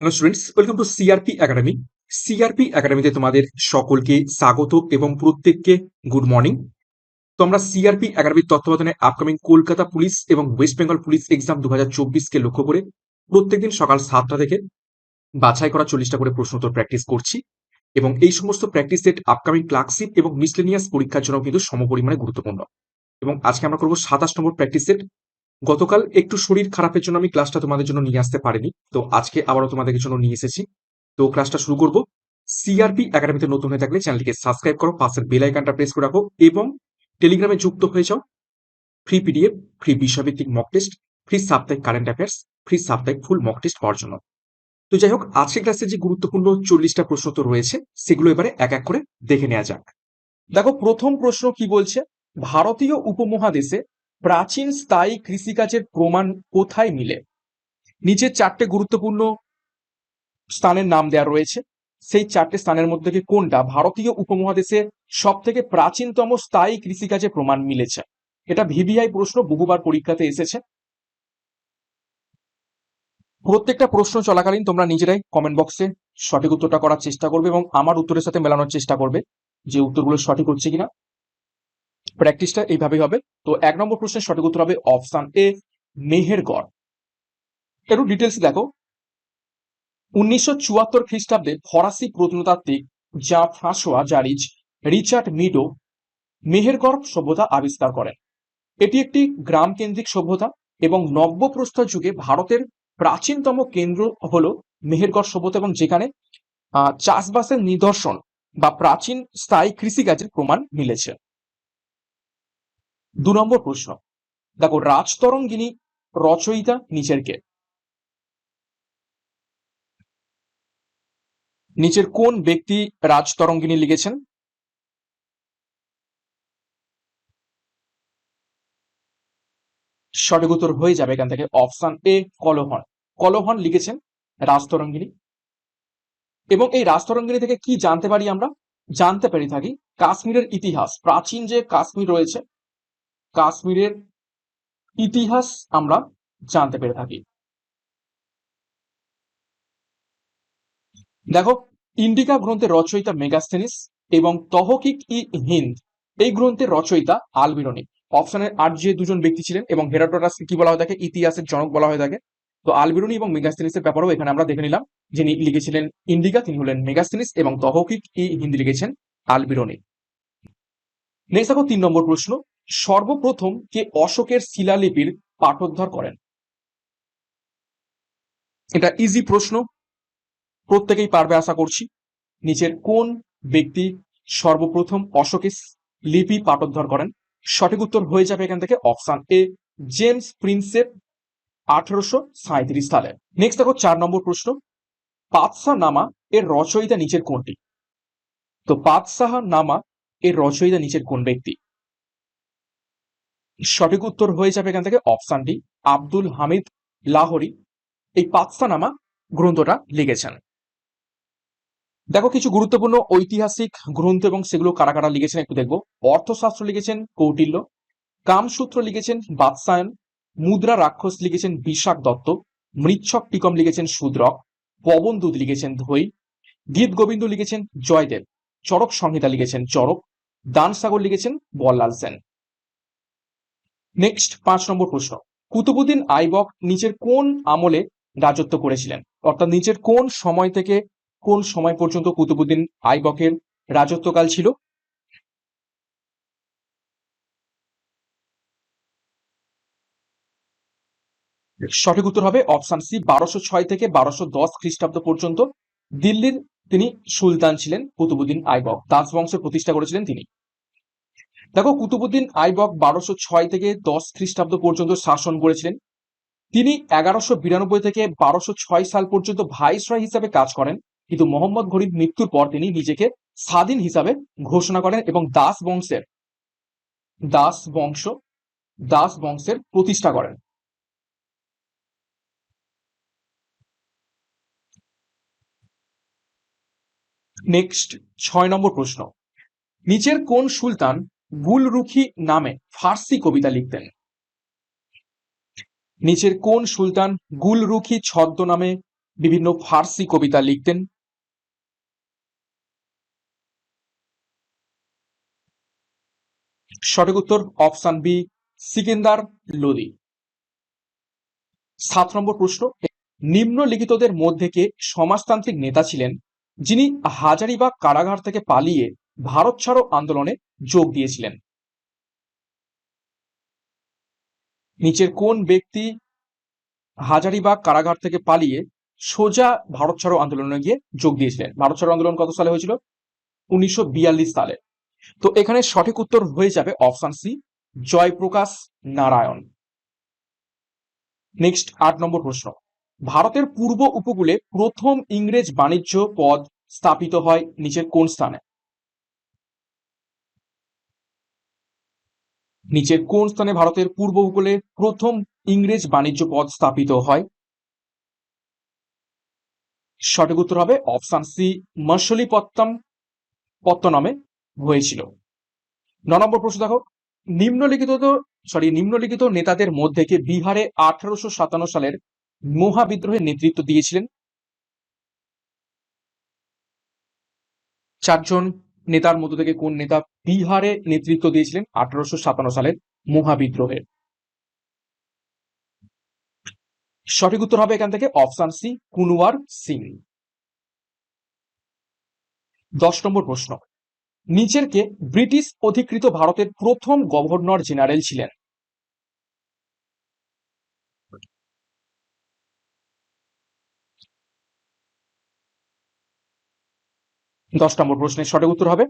Hello students welcome to CRP academy CRP একাডেমিতে তোমাদের সকলকে স্বাগত এবং প্রত্যেককে গুড মর্নিং তো আমরা সিআরপি একাডেমির তত্ত্বাবধানে আপকামিং কলকাতা পুলিশ এবং ওয়েস্ট বেঙ্গল পুলিশ এক্সাম দু হাজার চব্বিশকে লক্ষ্য করে প্রত্যেকদিন সকাল সাতটা থেকে বাছাই করা চল্লিশটা করে প্রশ্নোত্তর প্র্যাকটিস করছি এবং এই সমস্ত প্র্যাকটিস সেট আপকামিং ক্লার্কশিপ এবং মিসলেনিয়াস পরীক্ষার জন্য কিন্তু সমপরিমাণে গুরুত্বপূর্ণ। এবং আজকে আমরা করব সাতাশ নম্বর প্র্যাকটিস সেট গতকাল একটু শরীর খারাপের জন্য আমি ক্লাসটা তোমাদের জন্য নিয়ে আসতে পারিনি। তো আজকে আবারও তোমাদের জন্য নিয়ে এসেছি। তো ক্লাসটা শুরু করব। সিআরপি একাডেমিতে নতুন হয়ে থাকলে চ্যানেলটিকে সাবস্ক্রাইব করো, পাশের বেল আইকনটা প্রেস করে রাখো এবং টেলিগ্রামে যুক্ত হয়ে যাও। ফ্রি পিডিএফ ফ্রি বিষয়ভিত্তিক মক টেস্ট ফ্রি সাপ্তাহিক কারেন্ট অ্যাফেয়ার্স ফ্রি সাপ্তাহিক ফুল মক টেস্ট পাওয়ার জন্য। তো যাই হোক আজকে ক্লাসে যে গুরুত্বপূর্ণ চল্লিশটা প্রশ্ন তো রয়েছে, সেগুলো এবারে এক এক করে দেখে নেওয়া যাক। দেখো, প্রথম প্রশ্ন কি বলছে? ভারতীয় উপমহাদেশে প্রাচীন স্থায়ী কৃষিকাজের প্রমাণ কোথায় মিলে? নিচে চারটে গুরুত্বপূর্ণ স্থানের নাম দেওয়া রয়েছে। সেই চারটে স্থানের মধ্যে কোনটা ভারতীয় উপমহাদেশে সব থেকে প্রাচীনতম স্থায়ী কৃষিকাজে প্রমাণ মিলেছে? এটা ভিভিআই প্রশ্ন বহুবার পরীক্ষাতে এসেছে। প্রত্যেকটা প্রশ্ন চলাকালীন তোমরা নিজেরাই কমেন্ট বক্সে সঠিক উত্তরটা করার চেষ্টা করবে এবং আমার উত্তরের সাথে মেলানোর চেষ্টা করবে যে উত্তরগুলো সঠিক হচ্ছে কিনা। প্র্যাকটিসটা এইভাবেই হবে। তো এক নম্বর প্রশ্নের সঠিক উত্তর হবে অপশন এ মেহেরগড় একটু ডিটেলস দেখো। উনিশশো চুয়াত্তর খ্রিস্টাব্দে ফরাসি প্রত্নতাত্ত্বিক যা François Jarrige Richard Meadow Mehrgarh সভ্যতা আবিষ্কার করেন। এটি একটি গ্রাম কেন্দ্রিক সভ্যতা এবং নব্যপ্রস্তর যুগে ভারতের প্রাচীনতম কেন্দ্র হল মেহেরগড় সভ্যতা এবং যেখানে চাষবাসের নিদর্শন বা প্রাচীন স্থায়ী কৃষিকাজের প্রমাণ মিলেছে। দু নম্বর প্রশ্ন। দেখো, রাজতরঙ্গিনী রচয়িতা নিচের কে? নিচের কোন ব্যক্তি রাজতরঙ্গিনী লিখেছেন? সঠিক উত্তর হয়ে যাবে এখান থেকে। Option A, Kalhana. কলহন লিখেছেন রাজতরঙ্গিনী। এবং এই রাজতরঙ্গিনী থেকে কি জানতে পারি আমরা? জানতে পারি থাকি কাশ্মীরের ইতিহাস। প্রাচীন যে কাশ্মীর রয়েছে কাশ্মীরের ইতিহাস আমরা জানতে পেরে থাকি। দেখো, ইন্ডিকা গ্রন্থের রচয়িতা মেগাস্থেনিস এবং তহকিক ই হিন্দ, এই গ্রন্থের রচয়িতা আলবিরনি। অপশনের আর যে দুজন ব্যক্তি ছিলেন এবং হেরাটোটাসকে কি বলা হয়ে থাকে ইতিহাসের জনক বলা হয়ে থাকে তো আলবিরনি এবং মেগাস্থেনিসের ব্যাপারেও এখানে আমরা দেখে নিলাম, যিনি লিখেছিলেন ইন্ডিকা, তিনি হলেন মেগাস্থেনিস এবং তহকিক ই হিন্দ লিখেছেন আলবিরনি। নেক্সট দেখো, তিন নম্বর প্রশ্ন। সর্বপ্রথম কে অশোকের শিলালিপির পাঠোদ্ধার করেন? এটা ইজি প্রশ্ন। প্রত্যেকেই পারবে, আশা করছি। নিচের কোন ব্যক্তি সর্বপ্রথম অশোকের লিপি পাঠোদ্ধার করেন? সঠিক উত্তর হয়ে যাবে এখান থেকে অপশন এ, জেমস প্রিন্সেপ, আঠারোশো সাঁত্রিশ সালে। নেক্সট দেখো, চার নম্বর প্রশ্ন। পাতসা নামা এর রচয়িতা নিচের কোনটি? তো পাতসাহ নামা এর রচয়িতা নিচের কোন ব্যক্তি? সঠিক উত্তর হয়ে যাবে এখান থেকে অপশন ডি আব্দুল হামিদ লাহোরি। এই পাতসানামা গ্রন্থটা লিখেছেন। দেখো, কিছু গুরুত্বপূর্ণ ঐতিহাসিক গ্রন্থ এবং সেগুলো কারা কারা লিখেছেন একটু দেখব। অর্থশাস্ত্র লিখেছেন কৌটিল্য, কামসূত্র লিখেছেন বাদশায়ন, মুদ্রা রাক্ষস লিখেছেন বিশাখ দত্ত, মৃচ্ছক টিকম লিখেছেন শূদ্রক পবনদূত লিখেছেন ধৈ, গীত গোবিন্দ লিখেছেন জয়দেব চরক সংহিতা লিখেছেন চরক দানসাগর লিখেছেন বল্লাল সেন। নেক্সট পাঁচ নম্বর প্রশ্ন। কুতুবুদ্দিন আইবক নিচের কোন আমলে রাজত্ব করেছিলেন? অর্থাৎ নিচের কোন সময় থেকে কোন সময় পর্যন্ত কুতুবুদ্দিন আইবকের রাজত্বকাল ছিল? সঠিক উত্তর হবে অপশন সি, বারোশো ছয় থেকে বারোশো দশ খ্রিস্টাব্দ পর্যন্ত দিল্লির তিনি সুলতান ছিলেন কুতুবুদ্দিন আইবক। দাস বংশের প্রতিষ্ঠা করেছিলেন তিনি। দেখো, কুতুবুদ্দিন আইবক বারোশো ছয় থেকে দশ খ্রিস্টাব্দ পর্যন্ত শাসন করেছিলেন। তিনি এগারোশো বিরানব্বই থেকে বারোশো ছয় সাল পর্যন্ত ভাইসরয় হিসাবে কাজ করেন। কিন্তু মোহাম্মদ ঘরির মৃত্যুর পর তিনি নিজেকে স্বাধীন হিসাবে ঘোষণা করেন এবং দাস বংশের, দাস বংশ, দাস বংশের প্রতিষ্ঠা করেন। নেক্সট, ছয় নম্বর প্রশ্ন। নিচের কোন সুলতান গুলরুখি নামে ফার্সি কবিতা লিখতেন। নিচের কোন সুলতান গুলরুখি ছদ্ম নামে বিভিন্ন ফার্সি কবিতা লিখতেন? সঠিক উত্তর অপশন বি, সিকিন্দার লোদি। সাত নম্বর প্রশ্ন, নিম্নলিখিতদের মধ্যে কে সমাজতান্ত্রিক নেতা ছিলেন যিনি হাজারিবাগ কারাগার থেকে পালিয়ে ভারত ছাড়ো আন্দোলনে যোগ দিয়েছিলেন। নিচের কোন ব্যক্তি হাজারিবাগ কারাগার থেকে পালিয়ে সোজা ভারত ছাড়ো আন্দোলনে গিয়ে যোগ দিয়েছিলেন? ভারত ছাড়ো আন্দোলন কত সালে হয়েছিল? উনিশশো বিয়াল্লিশ সালে। তো এখানে সঠিক উত্তর হয়ে যাবে option C, Jayaprakash Narayan. Next আট নম্বর প্রশ্ন। ভারতের পূর্ব উপকূলে প্রথম ইংরেজ বাণিজ্য পদ স্থাপিত হয় নিচের কোন স্থানে? নিচের কোন স্থানে ভারতের পূর্ব উপকূলে প্রথম ইংরেজ বাণিজ্য পদ স্থাপিত হয়? সঠিক উত্তর হবে অপশন সি মশলিপত্তম পত্তনমে হয়েছিল। ন নম্বর প্রশ্ন দেখো। নিম্নলিখিত সরি নিম্নলিখিত নেতাদের মধ্যে কে বিহারে আঠারোশো সাতান্ন সালের মহাবিদ্রোহের নেতৃত্ব দিয়েছিলেন? চারজন নেতার মধ্য থেকে কোন নেতা বিহারে নেতৃত্ব দিয়েছিলেন আঠারোশো সাতান্ন সালের মহাবিদ্রোহের সঠিক উত্তর হবে এখান থেকে অপশান সি, কুনওয়ার সিং। দশ নম্বর প্রশ্ন। নিচের কে ব্রিটিশ অধিকৃত ভারতের প্রথম গভর্নর জেনারেল ছিলেন। দশ নম্বর প্রশ্নের সঠিক উত্তর হবে।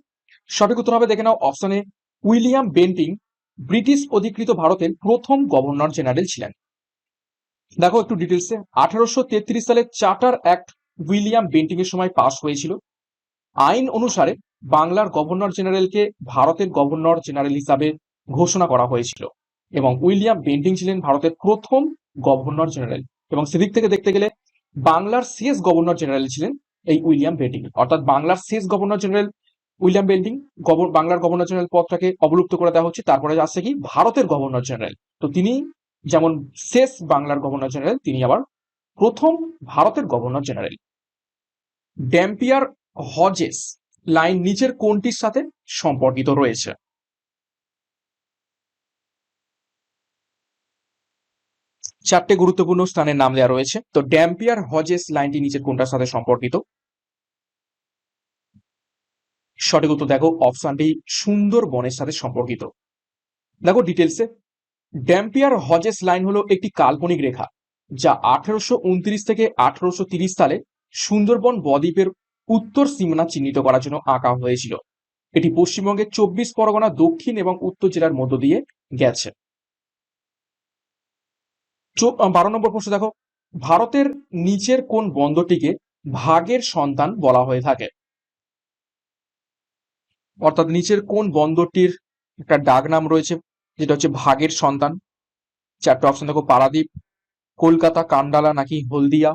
সঠিক উত্তর হবে, দেখে নাও অপশনে উইলিয়াম বেন্টিং, ব্রিটিশ অধিকৃত ভারতের প্রথম গভর্নর জেনারেল ছিলেন। দেখো একটু ডিটেলসে আঠারোশো তেত্রিশ সালে চার্টার অ্যাক্ট উইলিয়াম বেন্টিং এর সময় পাশ হয়েছিল। আইন অনুসারে বাংলার গভর্নর জেনারেলকে ভারতের গভর্নর জেনারেল হিসাবে ঘোষণা করা হয়েছিল এবং উইলিয়াম বেন্টিং ছিলেন ভারতের প্রথম গভর্নর জেনারেল। এবং সেদিক থেকে দেখতে গেলে বাংলার শেষ গভর্নর জেনারেল ছিলেন এই উইলিয়াম বেন্টিং। অর্থাৎ বাংলার শেষ গভর্নর জেনারেল উইলিয়াম বেন্টিং বাংলার গভর্নর জেনারেল পদটাকে অবলুপ্ত করে দেওয়া হচ্ছে। তারপরে আসছে কি? ভারতের গভর্নর জেনারেল। তো তিনি যেমন শেষ বাংলার গভর্নর জেনারেল, তিনি আবার প্রথম ভারতের governor general. Dampier Hodges line নিচের কোনটির সাথে সম্পর্কিত রয়েছে? চারটে গুরুত্বপূর্ণ স্থানের নাম দেওয়া রয়েছে। তো ড্যাম্পিয়ার হজেস লাইনটি নিচের কোনটার সাথে সম্পর্কিত? সঠিক উত্তর দেখো অপশনটি সুন্দর বনের সাথে সম্পর্কিত। দেখো ডিটেলসে ড্যাম্পিয়ার হজেস লাইন হলো একটি কাল্পনিক রেখা, যা আঠারোশো থেকে আঠারোশো সালে সুন্দরবন বদ্বীপের উত্তর সীমানা চিহ্নিত করার জন্য আঁকা হয়েছিল। এটি পশ্চিমবঙ্গের চব্বিশ পরগনা, দক্ষিণ এবং উত্তর জেলার মধ্য দিয়ে গেছে। বারো নম্বর প্রশ্ন দেখো। ভারতের নিচের কোন বন্দরটিকে ভাগের সন্তান বলা হয়ে থাকে? অর্থাৎ নিচের কোন বন্দরটির একটা ডাক নাম রয়েছে, যেটা হচ্ছে ভাগের সন্তান। চারটে অপশন দেখো, পারাদ্বীপ, কলকাতা, কান্ডালা নাকি হলদিয়া।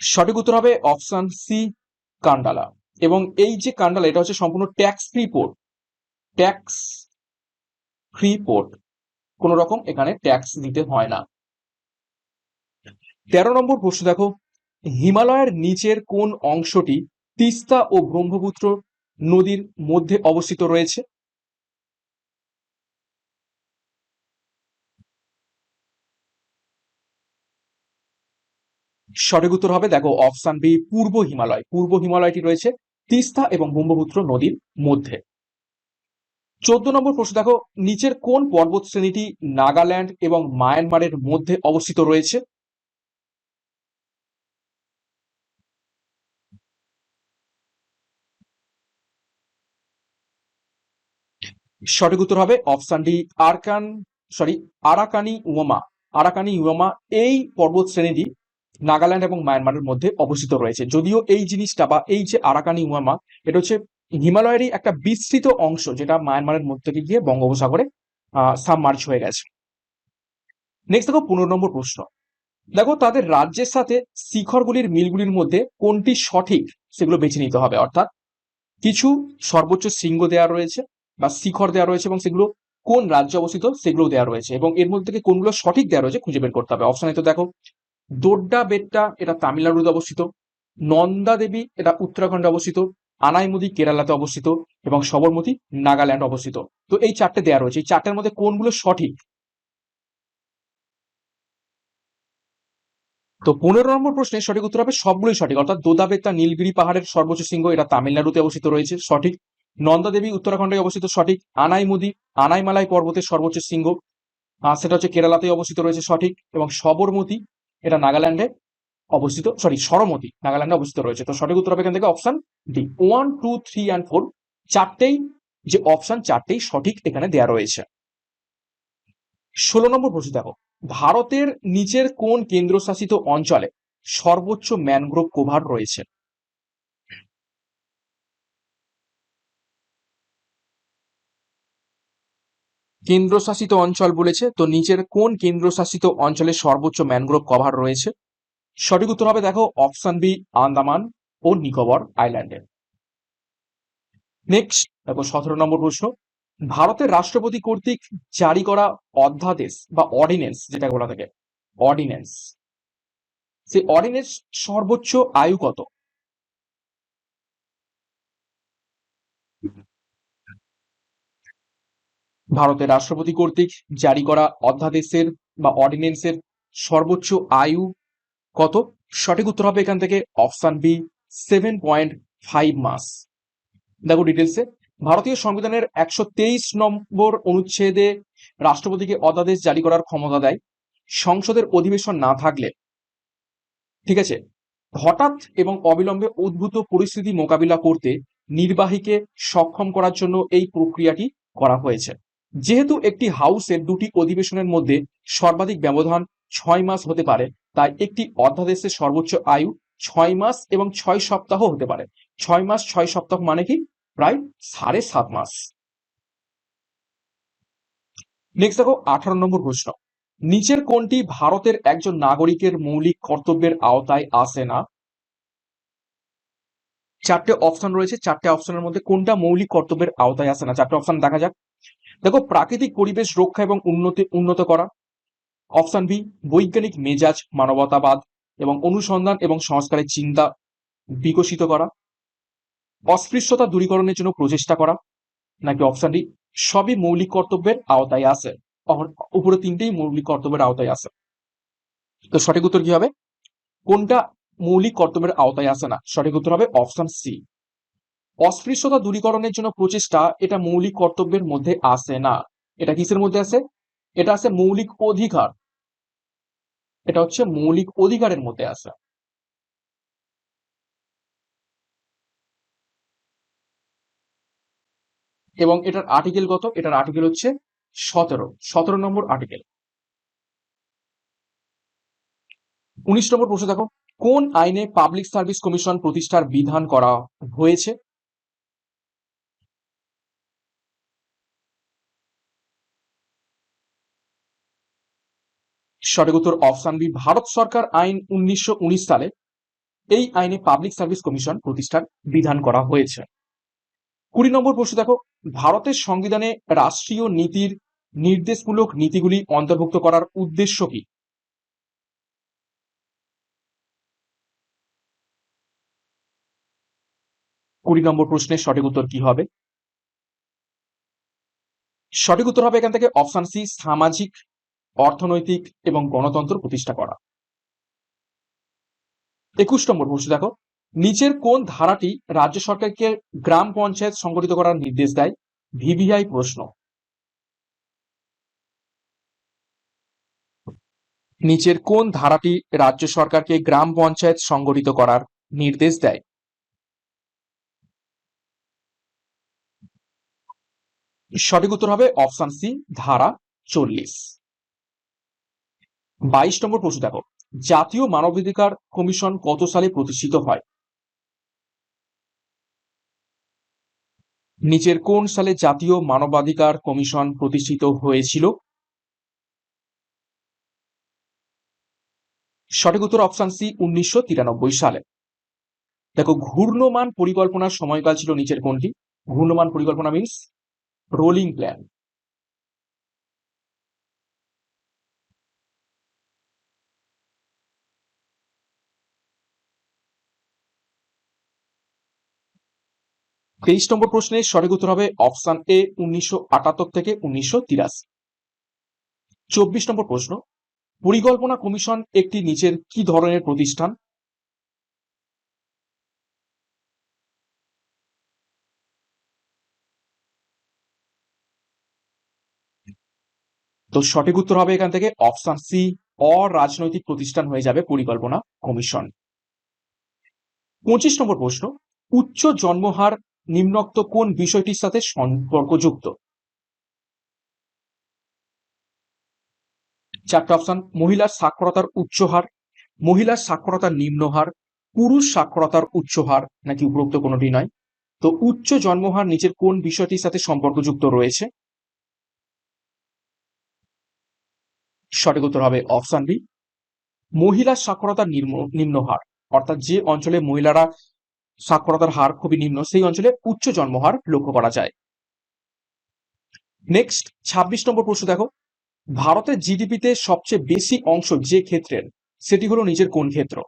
সঠিক উত্তর হবে অপশন সি কান্ডালা। এবং এই যে কান্ডালা, এটা হচ্ছে সম্পূর্ণ tax free port tax free port কোন রকম এখানে ট্যাক্স দিতে হয় না। তেরো নম্বর প্রশ্ন দেখো হিমালয়ের নিচের কোন অংশটি তিস্তা ও ব্রহ্মপুত্র নদীর মধ্যে অবস্থিত রয়েছে? সঠিক উত্তর হবে, দেখো, অপশন বি, পূর্ব হিমালয়। পূর্ব হিমালয়টি রয়েছে তিস্তা এবং ব্রহ্মপুত্র নদীর মধ্যে। চোদ্দ নম্বর প্রশ্ন, দেখো, নিচের কোন পর্বত শ্রেণীটি নাগাল্যান্ড এবং মায়ানমারের মধ্যে অবস্থিত রয়েছে? সঠিক উত্তর হবে option D Arakan, sorry, Arakan Yoma Arakan Yoma এই পর্বত শ্রেণীটি নাগাল্যান্ড এবং মায়ানমারের মধ্যে অবস্থিত রয়েছে। যদিও এই জিনিসটা বা এই যে আরাকানি উমামা, এটা হচ্ছে হিমালয়েরই একটা বিস্তৃত অংশ যেটা মায়ানমারের মধ্যে থেকে গিয়ে বঙ্গোপসাগরে সাবমার্জ হয়ে গেছে। নেক্সট দেখো পনেরো নম্বর প্রশ্ন। দেখো তাদের রাজ্যের সাথে শিখরগুলির মিলগুলির মধ্যে কোনটি সঠিক সেগুলো বেছে নিতে হবে। অর্থাৎ কিছু সর্বোচ্চ শৃঙ্গ দেওয়া রয়েছে বা শিখর দেওয়া রয়েছে এবং সেগুলো কোন রাজ্যে অবস্থিত সেগুলো দেওয়া রয়েছে এবং এর মধ্যে থেকে কোনগুলো সঠিক দেওয়া রয়েছে খুঁজে বের করতে হবে। অপশনে তো দেখো, দোড্ডা বেট্টা এটা তামিলনাড়ুতে অবস্থিত, নন্দা দেবী এটা উত্তরাখণ্ডে অবস্থিত, আনাইমুদি কেরালাতে অবস্থিত এবং সবরমতি নাগাল্যান্ড অবস্থিত। তো এই চারটে দেওয়া রয়েছে, এই চারটের মধ্যে কোনগুলো সঠিক? তো পনেরো নম্বর প্রশ্নের সঠিক উত্তর হবে সবগুলোই সঠিক, অর্থাৎ দোদাবেত্তা নীলগিরি পাহাড়ের সর্বোচ্চ শৃঙ্গ এটা তামিলনাড়ুতে অবস্থিত রয়েছে, সঠিক। নন্দা দেবী উত্তরাখণ্ডে অবস্থিত সঠিক আনাইমুদি, আনাইমালাই পর্বতের সর্বোচ্চ শৃঙ্গ। সেটা হচ্ছে কেরালাতে অবস্থিত রয়েছে সঠিক এবং সবরমতি, এটা নাগাল্যান্ডে অবস্থিত সরি সরমতি, নাগাল্যান্ডে অবস্থিত রয়েছে। তো সঠিক উত্তর হবে এখান থেকে option D one two three and four চারটেই যে অপশন চারটেই সঠিক এখানে দেয়া রয়েছে। ষোলো নম্বর প্রশ্ন দেখো। ভারতের নিচের কোন কেন্দ্রশাসিত অঞ্চলে সর্বোচ্চ ম্যানগ্রোভ কভার রয়েছে? কেন্দ্রশাসিত অঞ্চল বলেছে, তো নিচের কোন কেন্দ্রশাসিত অঞ্চলে সর্বোচ্চ ম্যানগ্রোভ কভার রয়েছে? সঠিক উত্তর হবে দেখো অপশন বি আন্দামান ও নিকোবর আইল্যান্ডে নেক্সট দেখো সতেরো নম্বর প্রশ্ন। ভারতের রাষ্ট্রপতি কর্তৃক জারি করা অধ্যাদেশ বা অর্ডিনেন্স যেটা বলা থাকে অর্ডিন্যান্স সেই অর্ডিনেন্স সর্বোচ্চ আয়ু কত? ভারতের রাষ্ট্রপতি কর্তৃক জারি করা অধ্যাদেশের বা অর্ডিন্যান্সের সর্বোচ্চ আয়ু কত? সঠিক উত্তর হবে এখান থেকে option B seven point five মাস। দেখো ডিটেলসে ভারতীয় সংবিধানের একশো তেইশ নম্বর অনুচ্ছেদে রাষ্ট্রপতিকে অধ্যাদেশ জারি করার ক্ষমতা দেয়। সংসদের অধিবেশন না থাকলে। ঠিক আছে? হঠাৎ এবং অবিলম্বে উদ্ভূত পরিস্থিতি মোকাবিলা করতে নির্বাহীকে সক্ষম করার জন্য এই প্রক্রিয়াটি করা হয়েছে। যেহেতু একটি হাউসের দুটি অধিবেশনের মধ্যে সর্বাধিক ব্যবধান ছয় মাস হতে পারে, তাই একটি অধ্যাদেশের সর্বোচ্চ আয়ু ছয় মাস এবং ছয় সপ্তাহ হতে পারে। ছয় মাস, ছয় সপ্তাহ মানে কি? প্রায় সাড়ে সাত মাস। নেক্সট দেখো, আঠারো নম্বর প্রশ্ন। নিচের কোনটি ভারতের একজন নাগরিকের মৌলিক কর্তব্যের আওতায় আসে না? চারটে অপশন রয়েছে, চারটে অপশনের মধ্যে কোনটা মৌলিক কর্তব্যের আওতায় আসে না? চারটে অপশন দেখা যাক। দেখো, প্রাকৃতিক পরিবেশ রক্ষা এবং উন্নতি, উন্নত করা। অপশন বি বৈজ্ঞানিক মেজাজ মানবতাবাদ এবং অনুসন্ধান এবং সংস্কারের চিন্তা বিকশিত করা। অস্পৃশ্যতা দূরীকরণের জন্য প্রচেষ্টা করা, নাকি অপশন ডি সবই মৌলিক কর্তব্যের আওতায় আসে। অপর- উপরে তিনটেই মৌলিক কর্তব্যের আওতায় আসে। তো সঠিক উত্তর কি হবে? কোনটা মৌলিক কর্তব্যের আওতায় আসে না? সঠিক উত্তর হবে অপশন সি অস্পৃশ্যতা দূরীকরণের জন্য প্রচেষ্টা এটা মৌলিক কর্তব্যের মধ্যে আসে না। এটা কিসের মধ্যে আসে? এটা আছে মৌলিক অধিকার। এটা হচ্ছে মৌলিক অধিকারের মধ্যে আসে। এবং এটার আর্টিকেল কত? এটার আর্টিকেল হচ্ছে সতেরো। সতেরো নম্বর আর্টিকেল উনিশ নম্বর প্রশ্ন দেখো। কোন আইনে পাবলিক সার্ভিস কমিশন প্রতিষ্ঠার বিধান করা হয়েছে? সঠিক উত্তর অপশন বি ভারত সরকার আইন উনিশশো উনিশ সালে এই আইনে পাবলিক সার্ভিস কমিশন প্রতিষ্ঠার বিধান করা হয়েছে। কুড়ি নম্বর প্রশ্ন দেখো, ভারতের সংবিধানে রাষ্ট্রীয় নীতির নির্দেশমূলক নীতিগুলি অন্তর্ভুক্ত করার উদ্দেশ্য কি? কুড়ি নম্বর প্রশ্নের সঠিক উত্তর কি হবে? সঠিক উত্তর হবে এখান থেকে অপশন সি সামাজিক অর্থনৈতিক এবং গণতন্ত্র প্রতিষ্ঠা করা। একুশ নম্বর প্রশ্ন দেখো। নিচের কোন ধারাটি রাজ্য সরকারকে গ্রাম পঞ্চায়েত সংগঠিত করার নির্দেশ দেয়? ভিভিআই প্রশ্ন। নিচের কোন ধারাটি রাজ্য সরকারকে গ্রাম পঞ্চায়েত সংগঠিত করার নির্দেশ দেয়? সঠিক উত্তর হবে অপশন সি, ধারা চল্লিশ। বাইশ নম্বর প্রশ্ন দেখো, জাতীয় মানবাধিকার কমিশন কত সালে প্রতিষ্ঠিত হয়? নিচের কোন সালে জাতীয় মানবাধিকার কমিশন প্রতিষ্ঠিত হয়েছিল? সঠিক উত্তর অপশন সি, উনিশশো তিরানব্বই সালে। দেখো, ঘূর্ণমান পরিকল্পনার সময়কাল ছিল নিচের কোনটি? ঘূর্ণমান পরিকল্পনা মিন্স রোলিং প্ল্যান তেইশ নম্বর প্রশ্নের সঠিক উত্তর হবে অপশন এ উনিশশো আটাত্তর থেকে উনিশশো তিরাশি। চব্বিশ নম্বর প্রশ্ন, পরিকল্পনা কমিশন একটি নিচের কি ধরনের প্রতিষ্ঠান? তো সঠিক উত্তর হবে এখান থেকে অপশন সি, অরাজনৈতিক প্রতিষ্ঠান হয়ে যাবে পরিকল্পনা কমিশন। পঁচিশ নম্বর প্রশ্ন, উচ্চ জন্মহার নিম্নোক্ত কোন বিষয়টির সাথে সম্পর্কযুক্ত? চারটে অপশন মহিলার সাক্ষরতার উচ্চ হার মহিলার সাক্ষরতার নিম্ন হার পুরুষ সাক্ষরতার উচ্চ হার নাকি উপরোক্ত কোনোটি নয় তো উচ্চ জন্মহার নিচের কোন বিষয়টির সাথে সম্পর্কযুক্ত রয়েছে? সঠিক উত্তর হবে অপশন বি মহিলার সাক্ষরতার নিম্ন হার অর্থাৎ যে অঞ্চলে মহিলারা সাক্ষরতার হার খুবই নিম্ন, সেই অঞ্চলে উচ্চ জন্মহার লক্ষ্য করা যায়। নেক্সট ২৬ নম্বর প্রশ্ন দেখো। ভারতের জিডিপিতে সবচেয়ে বেশি অংশ যে ক্ষেত্রের, সেটি হলো নিজের কোন ক্ষেত্র?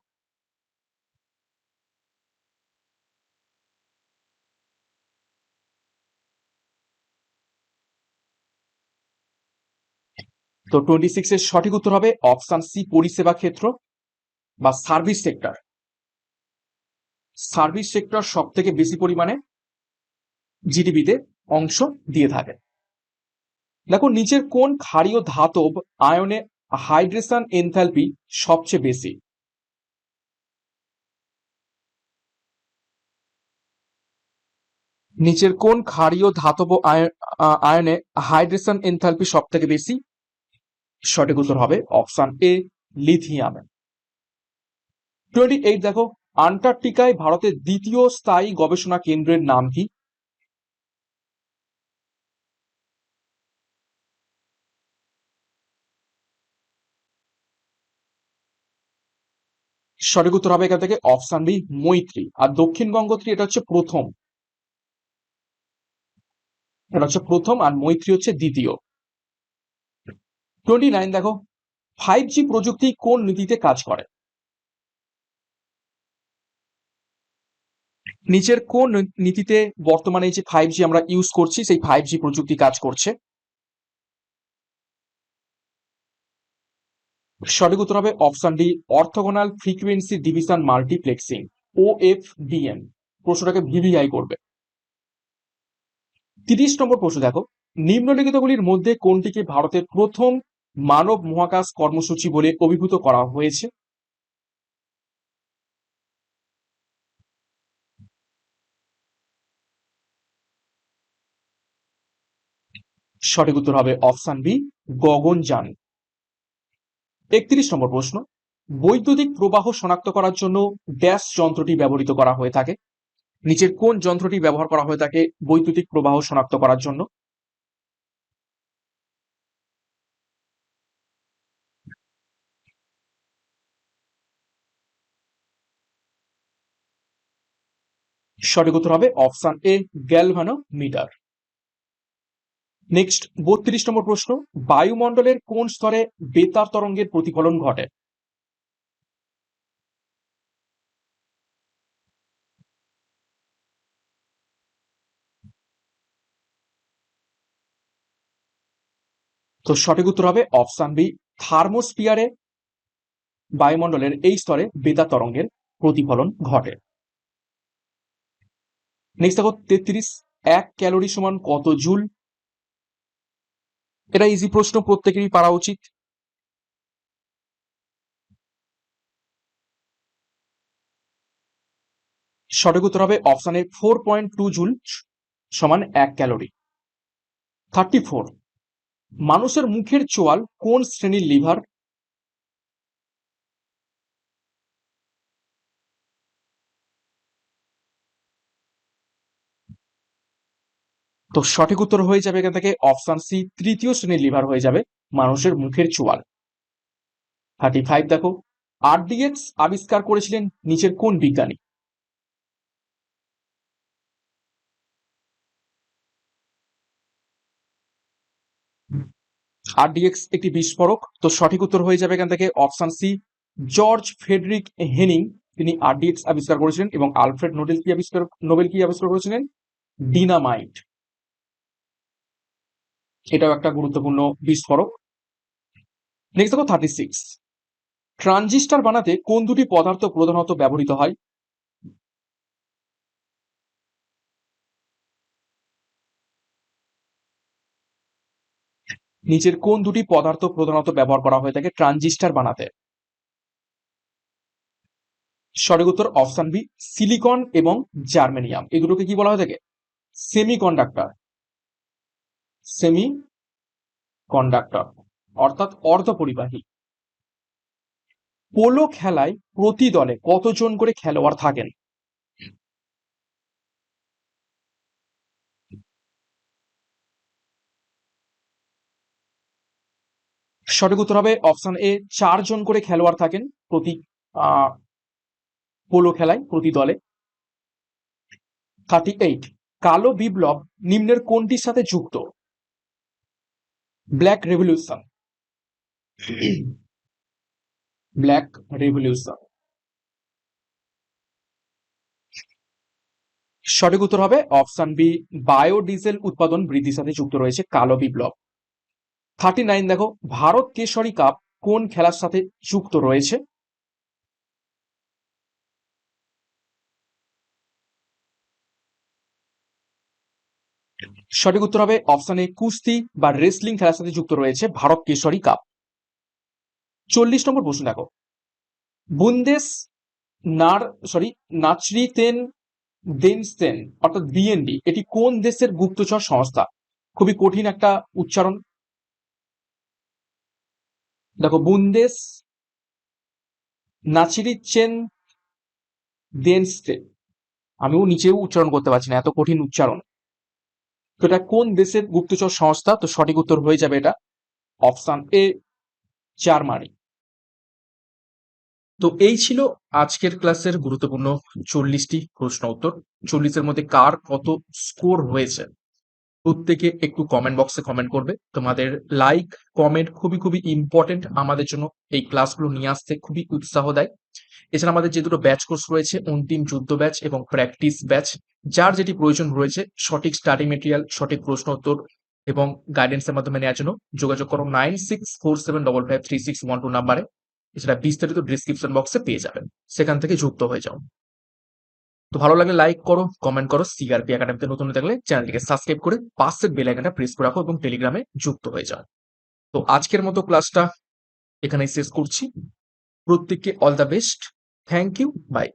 তো টোয়েন্টি সিক্স এর সঠিক উত্তর হবে অপশন সি পরিষেবা ক্ষেত্র বা সার্ভিস সেক্টর সার্ভিস সেক্টর সব থেকে বেশি পরিমাণে জিডিপিতে অংশ দিয়ে থাকে। দেখো, নিচের কোন ক্ষারীয় ধাতব আয়নে হাইড্রেশন এনথ্যালপি সবচেয়ে বেশি? নিচের কোন ক্ষারীয় ধাতব আয়নে হাইড্রেশন এনথ্যালপি সব থেকে বেশি? সঠিক উত্তর হবে option A, lithium. Twenty eight দেখো আন্টার্কটিকায় ভারতের দ্বিতীয় স্থায়ী গবেষণা কেন্দ্রের নাম কি? সঠিক উত্তর হবে এখান থেকে অপশন বি, মৈত্রী। আর দক্ষিণ গঙ্গোত্রী এটা হচ্ছে প্রথম। এটা হচ্ছে প্রথম আর মৈত্রী হচ্ছে দ্বিতীয়। টোয়েন্টি নাইন, দেখো। ফাইভ জি প্রযুক্তি কোন নীতিতে কাজ করে? নিচের কোন নীতিতে বর্তমানে যে ফাইভ জি আমরা ইউজ করছি, সেই ফাইভ জি প্রযুক্তি কাজ করছে? সঠিক উত্তর হবে option D orthogonal frequency division multiplexing O F DM প্রশ্নটাকে VVI করবে। তিরিশ নম্বর প্রশ্ন দেখো, নিম্নলিখিতগুলির মধ্যে কোনটিকে ভারতের প্রথম মানব মহাকাশ কর্মসূচি বলে অভিভূত করা হয়েছে? সঠিক উত্তর হবে অপশন বি গগনযান একত্রিশ নম্বর প্রশ্ন, বৈদ্যুতিক প্রবাহ শনাক্ত করার জন্য ড্যাশ যন্ত্রটি ব্যবহৃত করা হয়ে থাকে। নিচের কোন যন্ত্রটি ব্যবহার করা হয়ে থাকে বৈদ্যুতিক প্রবাহ শনাক্ত করার জন্য? সঠিক উত্তর হবে option A galvanometer next বত্রিশ নম্বর প্রশ্ন, বায়ুমণ্ডলের কোন স্তরে বেতার তরঙ্গের প্রতিফলন ঘটে? তো সঠিক উত্তর হবে অপশন বি থার্মোস্পিয়ারে বায়ুমণ্ডলের এই স্তরে বেতার তরঙ্গের প্রতিফলন ঘটে। নেক্সট দেখো, তেত্রিশ, এক ক্যালোরি সমান কত জুল? এটা ইজি প্রশ্ন, প্রত্যেকেরই পারা উচিত। সঠিক উত্তর হবে অপশানে ফোর পয়েন্ট টু জুল সমান এক ক্যালোরি থার্টি ফোর মানুষের মুখের চোয়াল কোন শ্রেণির লিভার তো সঠিক উত্তর হয়ে যাবে এখান থেকে অপশন সি তৃতীয় শ্রেণির লিভার হয়ে যাবে মানুষের মুখের চোয়াল। থার্টি ফাইভ দেখো। আরডিএক্স আবিষ্কার করেছিলেন নিচের কোন বিজ্ঞানী? আরডিএক্স একটি বিস্ফোরক। তো সঠিক উত্তর হয়ে যাবে এখান থেকে option C George Friedrich Henning. তিনি আরডিএক্স আবিষ্কার করেছিলেন এবং আলফ্রেড নোবেল কি আবিষ্কার নোবেল কি আবিষ্কার করেছিলেন? ডিনামাইট। এটাও একটা গুরুত্বপূর্ণ বিস্ফোরক। নেক্সট দেখো থার্টি সিক্স ট্রানজিস্টার বানাতে কোন দুটি পদার্থ প্রধানত ব্যবহৃত হয়? নিচের কোন দুটি পদার্থ প্রধানত ব্যবহার করা হয়ে থাকে? ট্রানজিস্টার বানাতে। সঠিক উত্তর অপশন বি সিলিকন এবং জার্মেনিয়াম দুটোকে কি বলা হয়ে থাকে? সেমি কন্ডাক্টর সেমি কন্ডাক্টর অর্থাৎ অর্ধপরিবাহী। পোলো খেলায় প্রতি দলে কতজন করে খেলোয়াড় থাকেন? সঠিক উত্তর হবে অপশন এ, চারজন করে খেলোয়াড় থাকেন প্রতি পোলো খেলায় প্রতি দলে। থার্টি এইট, কালো বিপ্লব নিম্নের কোনটির সাথে যুক্ত? ব্ল্যাক রেভলিউশন ব্ল্যাক রেভলিউশন সঠিক উত্তর হবে অপশন বি বায়োডিজেল উৎপাদন বৃদ্ধির সাথে যুক্ত রয়েছে কালো বিপ্লব। থার্টি নাইন দেখো ভারত কেশরী কাপ কোন খেলার সাথে যুক্ত রয়েছে? সঠিক উত্তর হবে অপশন কুস্তি বা রেসলিং খেলার সাথে যুক্ত রয়েছে ভারত কেশরী কাপ চল্লিশ নম্বর প্রশ্ন দেখো। বুন্দেস নার সরি নাচরিতেন দেনস্তেন, অর্থাৎ বিএনডি এটি কোন দেশের গুপ্তচর সংস্থা? খুবই কঠিন একটা উচ্চারণ। দেখো, বুন্দেস নাচিরিচেন দেনস্টেন আমিও নিচেও উচ্চারণ করতে পারছি না, এত কঠিন উচ্চারণ। তো এটা কোন দেশের গুপ্তচর সংস্থা? তো সঠিক উত্তর হয়ে যাবে এটা অপশান এ, জার্মানি। তো এই ছিল আজকের ক্লাসের গুরুত্বপূর্ণ চল্লিশটি প্রশ্ন উত্তর। চল্লিশের মধ্যে কার কত স্কোর হয়েছে? প্রত্যেকে একটু কমেন্ট বক্সে কমেন্ট করবে। তোমাদের লাইক কমেন্ট খুবই খুবই ইম্পর্টেন্ট আমাদের জন্য। এই ক্লাসগুলো নিয়ে আসতে খুবই উৎসাহ দেয়। এছাড়া আমাদের যে দুটো ব্যাচ কোর্স রয়েছে, অন্তিম যুদ্ধ ব্যাচ এবং প্র্যাকটিস ব্যাচ যার যেটি প্রয়োজন রয়েছে, সঠিক স্টাডি মেটেরিয়াল সঠিক প্রশ্ন উত্তর এবং গাইডেন্সের মাধ্যমে নেওয়ার জন্য যোগাযোগ করো nine six four seven double five three six one two নাম্বারে এছাড়া বিস্তারিত ডিসক্রিপশন বক্সে পেয়ে যাবেন। সেখান থেকে যুক্ত হয়ে যাও। তো ভালো লাগলে লাইক করো কমেন্ট করো সিআরপি একাডেমিতে নতুন থাকলে চ্যানেলটিকে সাবস্ক্রাইব করে পাশের বেল আইকনটা প্রেস করে রাখো এবং টেলিগ্রামে যুক্ত হয়ে যাও। তো আজকের মতো ক্লাসটা এখানেই শেষ করছি। প্রত্যেককে all the best Thank you. Bye.